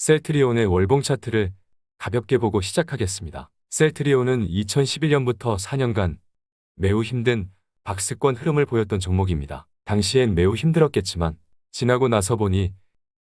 셀트리온의 월봉 차트를 가볍게 보고 시작하겠습니다. 셀트리온은 2011년부터 4년간 매우 힘든 박스권 흐름을 보였던 종목입니다. 당시엔 매우 힘들었겠지만 지나고 나서 보니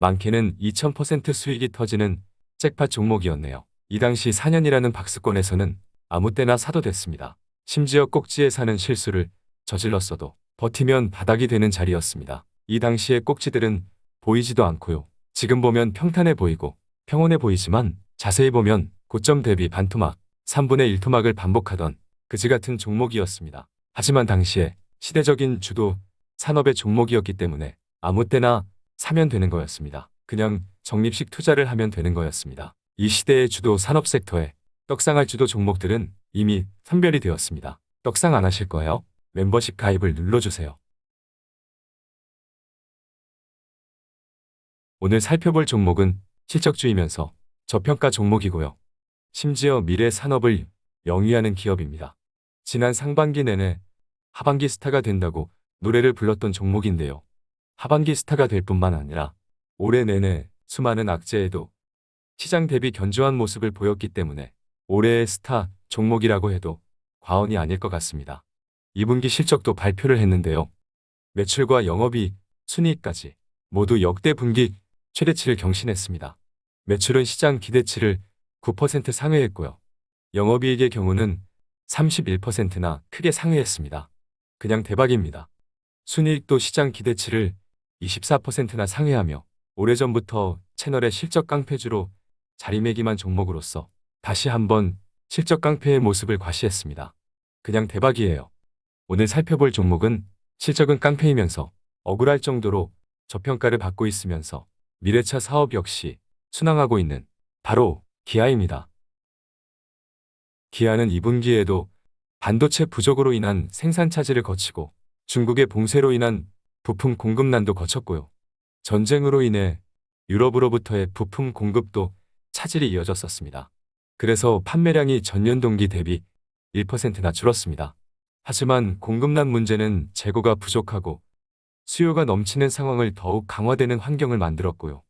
많게는 2000% 수익이 터지는 잭팟 종목이었네요. 이 당시 4년이라는 박스권에서는 아무 때나 사도 됐습니다. 심지어 꼭지에 사는 실수를 저질렀어도 버티면 바닥이 되는 자리였습니다. 이 당시의 꼭지들은 보이지도 않고요. 지금 보면 평탄해 보이고 평온해 보이지만 자세히 보면 고점 대비 반토막, 3분의 1토막을 반복하던 그지 같은 종목이었습니다. 하지만 당시에 시대적인 주도 산업의 종목이었기 때문에 아무 때나 사면 되는 거였습니다. 그냥 적립식 투자를 하면 되는 거였습니다. 이 시대의 주도 산업 섹터에 떡상할 주도 종목들은 이미 선별이 되었습니다. 떡상 안 하실 거예요? 멤버십 가입을 눌러주세요. 오늘 살펴볼 종목은 실적주이면서 저평가 종목이고요. 심지어 미래 산업을 영위하는 기업입니다. 지난 상반기 내내 하반기 스타가 된다고 노래를 불렀던 종목인데요. 하반기 스타가 될 뿐만 아니라 올해 내내 수많은 악재에도 시장 대비 견조한 모습을 보였기 때문에 올해의 스타 종목이라고 해도 과언이 아닐 것 같습니다. 2분기 실적도 발표를 했는데요. 매출과 영업이익, 순이익까지 모두 역대 분기 최대치를 경신했습니다. 매출은 시장 기대치를 9% 상회했고요. 영업이익의 경우는 31%나 크게 상회했습니다. 그냥 대박입니다. 순이익도 시장 기대치를 24%나 상회하며 오래전부터 채널의 실적 깡패주로 자리매김한 종목으로서 다시 한번 실적 깡패의 모습을 과시했습니다. 그냥 대박이에요. 오늘 살펴볼 종목은 실적은 깡패이면서 억울할 정도로 저평가를 받고 있으면서 미래차 사업 역시 순항하고 있는 바로 기아입니다. 기아는 2분기에도 반도체 부족으로 인한 생산 차질을 거치고 중국의 봉쇄로 인한 부품 공급난도 거쳤고요. 전쟁으로 인해 유럽으로부터의 부품 공급도 차질이 이어졌었습니다. 그래서 판매량이 전년 동기 대비 1%나 줄었습니다. 하지만 공급난 문제는 재고가 부족하고 수요가 넘치는 상황을 더욱 강화되는 환경을 만들었고요.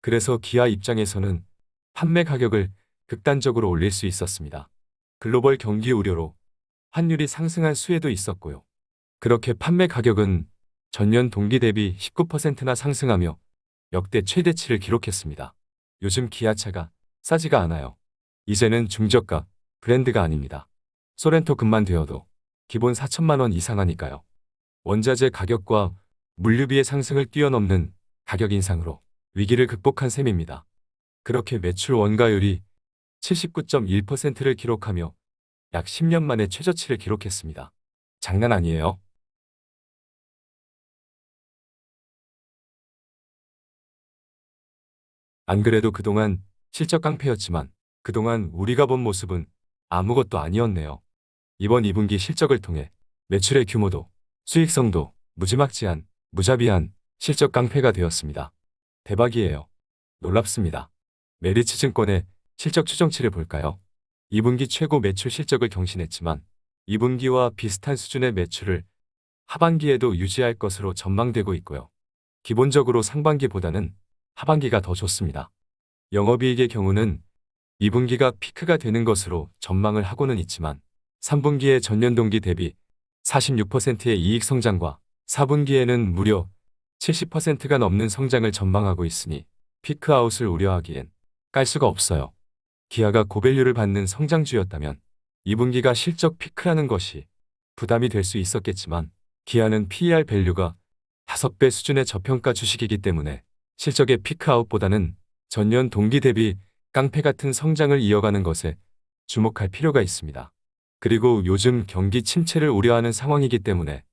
그래서 기아 입장에서는 판매 가격을 극단적으로 올릴 수 있었습니다. 글로벌 경기 우려로 환율이 상승한 수혜도 있었고요. 그렇게 판매 가격은 전년 동기 대비 19%나 상승하며 역대 최대치를 기록했습니다. 요즘 기아차가 싸지가 않아요. 이제는 중저가 브랜드가 아닙니다. 소렌토 금만 되어도 기본 4천만 원 이상 하니까요. 원자재 가격과 물류비의 상승을 뛰어넘는 가격 인상으로 위기를 극복한 셈입니다. 그렇게 매출 원가율이 79.1%를 기록하며 약 10년 만에 최저치를 기록했습니다. 장난 아니에요. 안 그래도 그동안 실적 깡패였지만 그동안 우리가 본 모습은 아무것도 아니었네요. 이번 2분기 실적을 통해 매출의 규모도 수익성도 무지막지한 무자비한 실적 깡패가 되었습니다. 대박이에요. 놀랍습니다. 메리츠 증권의 실적 추정치를 볼까요? 2분기 최고 매출 실적을 경신했지만 2분기와 비슷한 수준의 매출을 하반기에도 유지할 것으로 전망되고 있고요. 기본적으로 상반기보다는 하반기가 더 좋습니다. 영업이익의 경우는 2분기가 피크가 되는 것으로 전망을 하고는 있지만 3분기의 전년 동기 대비 46%의 이익 성장과 4분기에는 무려 70%가 넘는 성장을 전망하고 있으니 피크아웃을 우려하기엔 깔 수가 없어요. 기아가 고밸류를 받는 성장주였다면 2분기가 실적 피크라는 것이 부담이 될 수 있었겠지만 기아는 PER 밸류가 5배 수준의 저평가 주식이기 때문에 실적의 피크아웃보다는 전년 동기 대비 깡패 같은 성장을 이어가는 것에 주목할 필요가 있습니다. 그리고 요즘 경기 침체를 우려하는 상황이기 때문에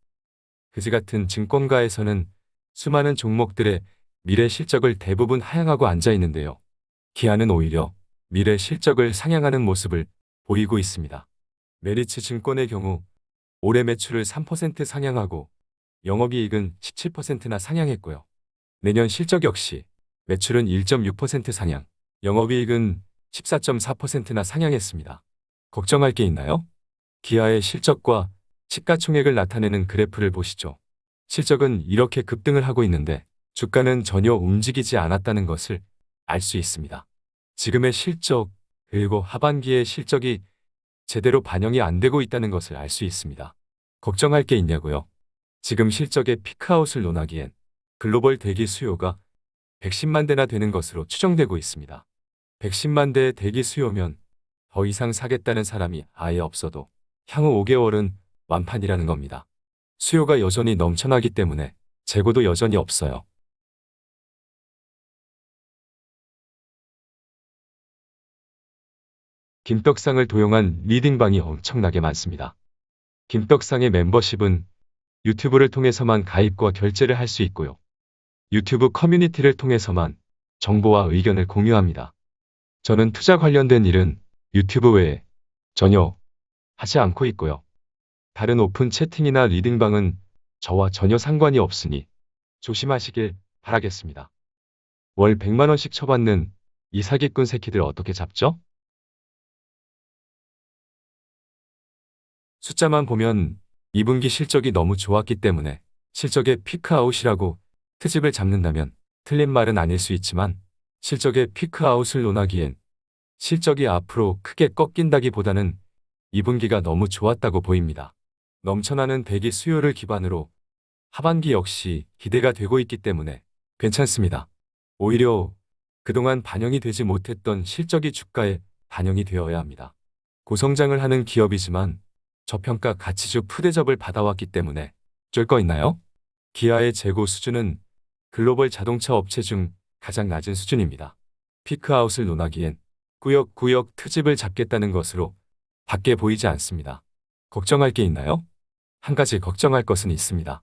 그지 같은 증권가에서는 수많은 종목들의 미래 실적을 대부분 하향하고 앉아 있는데요. 기아는 오히려 미래 실적을 상향하는 모습을 보이고 있습니다. 메리츠 증권의 경우 올해 매출을 3% 상향하고 영업이익은 17%나 상향했고요. 내년 실적 역시 매출은 1.6% 상향, 영업이익은 14.4%나 상향했습니다. 걱정할 게 있나요? 기아의 실적과 시가총액을 나타내는 그래프를 보시죠. 실적은 이렇게 급등을 하고 있는데 주가는 전혀 움직이지 않았다는 것을 알 수 있습니다. 지금의 실적, 그리고 하반기의 실적이 제대로 반영이 안 되고 있다는 것을 알 수 있습니다. 걱정할 게 있냐고요? 지금 실적의 피크아웃을 논하기엔 글로벌 대기 수요가 110만 대나 되는 것으로 추정되고 있습니다. 110만 대의 대기 수요면 더 이상 사겠다는 사람이 아예 없어도 향후 5개월은 완판이라는 겁니다. 수요가 여전히 넘쳐나기 때문에 재고도 여전히 없어요. 김떡상을 도용한 리딩방이 엄청나게 많습니다. 김떡상의 멤버십은 유튜브를 통해서만 가입과 결제를 할 수 있고요. 유튜브 커뮤니티를 통해서만 정보와 의견을 공유합니다. 저는 투자 관련된 일은 유튜브 외에 전혀 하지 않고 있고요. 다른 오픈 채팅이나 리딩방은 저와 전혀 상관이 없으니 조심하시길 바라겠습니다. 월 100만원씩 쳐받는 이 사기꾼 새끼들 어떻게 잡죠? 숫자만 보면 2분기 실적이 너무 좋았기 때문에 실적의 피크아웃이라고 트집을 잡는다면 틀린 말은 아닐 수 있지만 실적의 피크아웃을 논하기엔 실적이 앞으로 크게 꺾인다기보다는 2분기가 너무 좋았다고 보입니다. 넘쳐나는 대기 수요를 기반으로 하반기 역시 기대가 되고 있기 때문에 괜찮습니다. 오히려 그동안 반영이 되지 못했던 실적이 주가에 반영이 되어야 합니다. 고성장을 하는 기업이지만 저평가 가치주 푸대접을 받아왔기 때문에 쫄거 있나요? 기아의 재고 수준은 글로벌 자동차 업체 중 가장 낮은 수준입니다. 피크아웃을 논하기엔 구역구역 트집을 잡겠다는 것으로 밖에 보이지 않습니다. 걱정할 게 있나요? 한 가지 걱정할 것은 있습니다.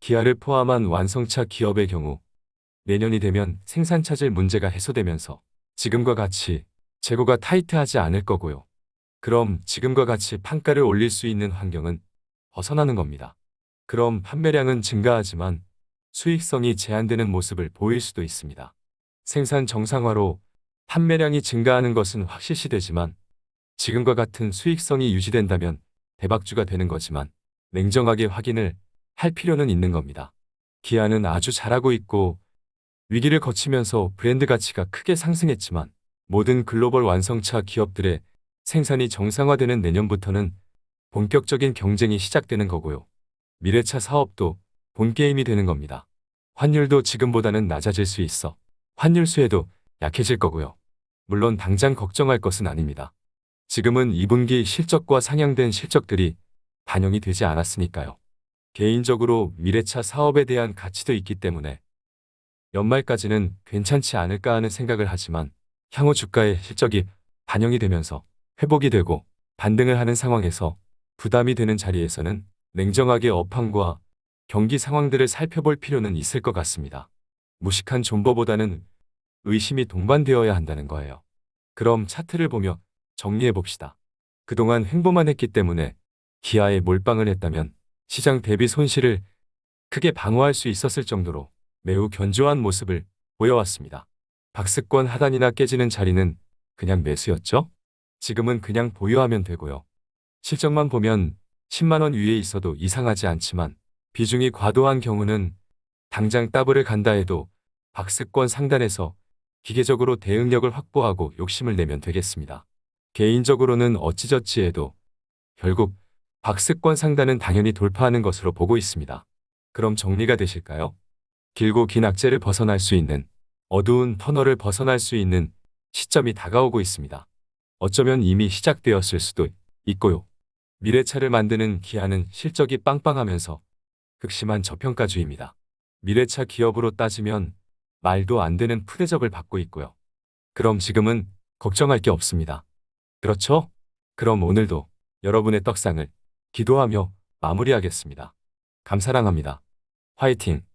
기아를 포함한 완성차 기업의 경우 내년이 되면 생산 차질 문제가 해소되면서 지금과 같이 재고가 타이트하지 않을 거고요. 그럼 지금과 같이 판가를 올릴 수 있는 환경은 벗어나는 겁니다. 그럼 판매량은 증가하지만 수익성이 제한되는 모습을 보일 수도 있습니다. 생산 정상화로 판매량이 증가하는 것은 확실시 되지만 지금과 같은 수익성이 유지된다면 대박주가 되는 거지만 냉정하게 확인을 할 필요는 있는 겁니다. 기아는 아주 잘하고 있고 위기를 거치면서 브랜드 가치가 크게 상승했지만 모든 글로벌 완성차 기업들의 생산이 정상화되는 내년부터는 본격적인 경쟁이 시작되는 거고요. 미래차 사업도 본게임이 되는 겁니다. 환율도 지금보다는 낮아질 수 있어 환율 수혜도 약해질 거고요. 물론 당장 걱정할 것은 아닙니다. 지금은 2분기 실적과 상향된 실적들이 반영이 되지 않았으니까요. 개인적으로 미래차 사업에 대한 가치도 있기 때문에 연말까지는 괜찮지 않을까 하는 생각을 하지만 향후 주가의 실적이 반영이 되면서 회복이 되고 반등을 하는 상황에서 부담이 되는 자리에서는 냉정하게 업황과 경기 상황들을 살펴볼 필요는 있을 것 같습니다. 무식한 존버보다는 의심이 동반되어야 한다는 거예요. 그럼 차트를 보며 정리해 봅시다. 그동안 횡보만 했기 때문에 기아에 몰빵을 했다면 시장 대비 손실을 크게 방어할 수 있었을 정도로 매우 견조한 모습을 보여왔습니다. 박스권 하단이나 깨지는 자리는 그냥 매수였죠? 지금은 그냥 보유하면 되고요. 실적만 보면 10만원 위에 있어도 이상하지 않지만 비중이 과도한 경우는 당장 더블을 간다 해도 박스권 상단에서 기계적으로 대응력을 확보하고 욕심을 내면 되겠습니다. 개인적으로는 어찌저찌 해도 결국 박스권 상단은 당연히 돌파하는 것으로 보고 있습니다. 그럼 정리가 되실까요? 길고 긴 악재를 벗어날 수 있는 어두운 터널을 벗어날 수 있는 시점이 다가오고 있습니다. 어쩌면 이미 시작되었을 수도 있고요. 미래차를 만드는 기아는 실적이 빵빵하면서 극심한 저평가주의입니다. 미래차 기업으로 따지면 말도 안 되는 푸대접을 받고 있고요. 그럼 지금은 걱정할 게 없습니다. 그렇죠? 그럼 오늘도 여러분의 떡상을 기도하며 마무리하겠습니다. 감사랑합니다. 화이팅!